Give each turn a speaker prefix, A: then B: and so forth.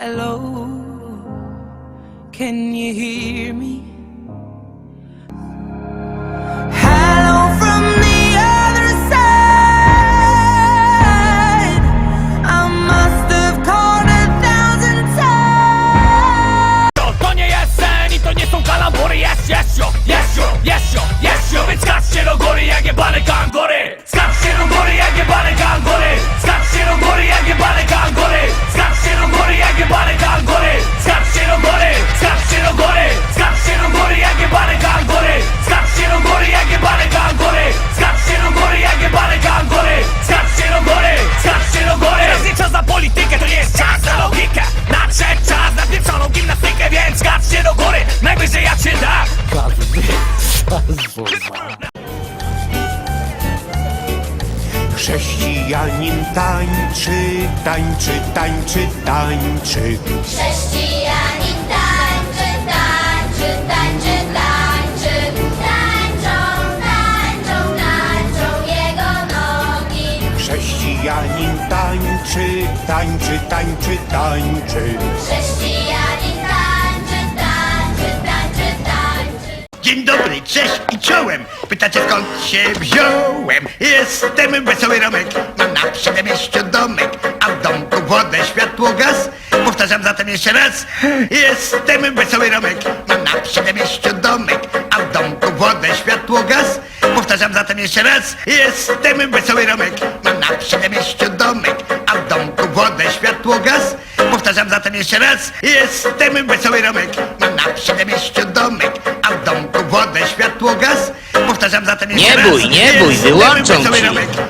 A: Hello, can you hear me?
B: Góry, najwyżej ja cię dam
C: Chrześcijanin tańczy, tańczy, tańczy, tańczy.
D: Chrześcijanin tańczy, tańczy, tańczy, tańczy Tańczą, tańczą, tańczą jego nogi
C: Chrześcijanin tańczy, tańczy, tańczy, tańczy.
D: Chrześcijanin
E: i czołem. Pytacie skąd się wziąłem. Jestem wesoły Romek. Mam na przedmieściu domek A w domku wodę, światło, gaz. Powtarzam zatem jeszcze raz. Jestem wesoły Romek. Mam na przedmieściu domek A w domku wodę, światło, gaz. Powtarzam zatem jeszcze raz. Jestem wesoły Romek. Mam na przedmieściu domek A w domku wodę, światło, gaz. Powtarzam zatem jeszcze raz. Jestem wesoły Romek. Mam na przedmieściu Powtarzam zatem jeszcze
F: Nie
E: raz
F: bój, nie bój, wyłączą ci.